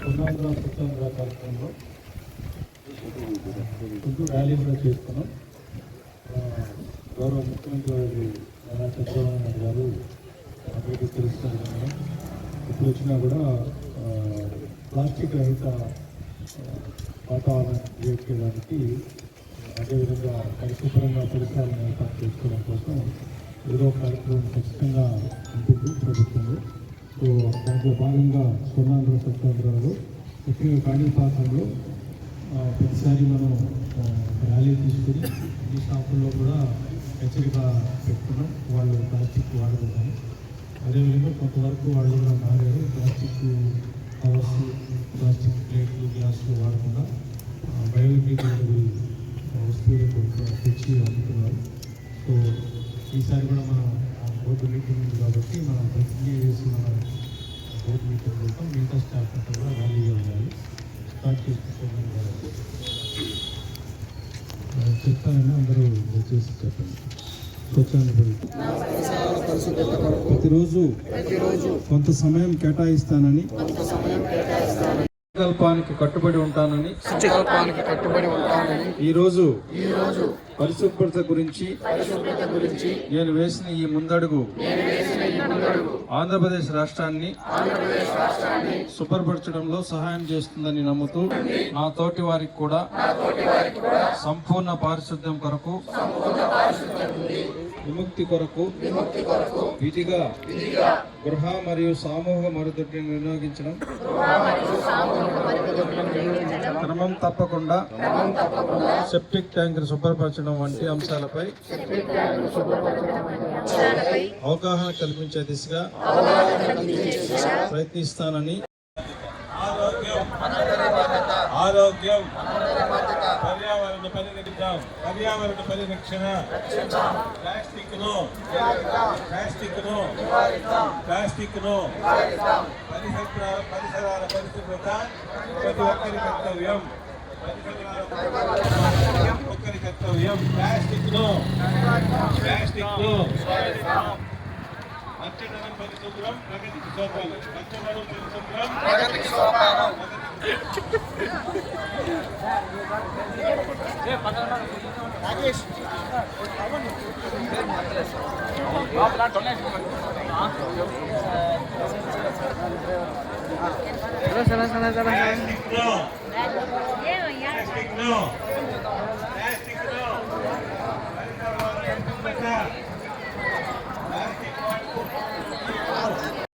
పునాదుల స్వతంత్ర కార్యక్రమంలో ర్యాలీ కూడా చేసుకున్నాం గౌరవ ముఖ్యమంత్రి గారు నారా చంద్రబాబు నాయుడు గారు అందరికీ తెలుస్తారు ఇప్పుడు వచ్చినా కూడా ప్లాస్టిక్ రహిత వాతావరణం క్రియేట్ చేయడానికి అదేవిధంగా పరిశుభ్రంగా పరిసరాలను ఏర్పాటు చేసుకోవడం కోసం ఏదో కార్యక్రమం ఖచ్చితంగా ఉంటుంది ప్రభుత్వంలో. సో దాంట్లో భాగంగా స్వర్ణాంధ్ర స్వతంత్రాలు ముఖ్యంగా కాణిపాకంలో ప్రతిసారి మనం ర్యాలీ తీసుకుని ఈ షాపుల్లో కూడా హెచ్చరిక పెట్టుకున్నాం. వాళ్ళు ప్లాస్టిక్ వాడుకుంటారు. అదేవిధంగా కొంతవరకు వాళ్ళు కూడా మారారు. ప్లాస్టిక్ కవర్స్ ప్లాస్టిక్ ప్లేట్లు గ్లాసులు వాడకుండా బయోడిగ్రేడబుల్ వస్తువులు కొనుక్కు- తెచ్చి అమ్ముతున్నారు. సో ఈసారి కూడా మనం ఆ బోర్డు మీటింగ్ ఉంది కాబట్టి మనం ప్రతిజ్ఞ చేసి మన బోర్డు మీటింగ్ కోసం మిగతా స్టాఫ్ అంతా కూడా ర్యాలీగా ఉండాలి. స్టార్ట్ కాబట్టి చెప్తానని అందరూ దయచేసి చెప్పండి. ప్రతిరోజు కొంత సమయం కేటాయిస్తానని సంకల్పానికి కట్టుబడి ఉంటానని సంకల్పానికి కట్టుబడి ఉంటానని ఈ రోజు ఈ రోజు పరిశుభ్రత గురించి నేను వేసిన ఈ ముందడుగు ఆంధ్రప్రదేశ్ రాష్ట్రాన్ని శుభ్రపరచడంలో సహాయం చేస్తుందని నమ్ముతూ నా తోటి వారికి కూడా సంపూర్ణ పారిశుద్ధ్యం కొరకు విముక్తి కొరకు విధిగా గృహ మరియు సామూహిక మరుదొడ్డిని వినియోగించడం క్రమం తప్పకుండా సెప్టిక్ ట్యాంక్ శుభ్రపరచడం వంటి అంశాలపై అవగాహన కల్పించే దిశగా ప్రయత్నిస్తానని ఆరోగ్యం పర్యావరణ పరిరక్షణ పర్యావరణ పరిరక్షణ ప్లాస్టిక్ను ప్లాస్టిక్ను ప్లాస్టిక్ను పరిసర పరిసరాల పరిశుభ్రత ప్రతి ఒక్కరి కర్తవ్యం. పరిసరాల కర్తవ్యం ప్లాస్టిక్ను ప్లాస్టిక్ను పచ్చదనం పరిశుభ్రం ప్రగతికి సోపానం పచ్చదనం పరిశుభ్రం ప్రగతికి సోపానం plastic no plastic no plastic no పరిసరాల పరిశుభ్రత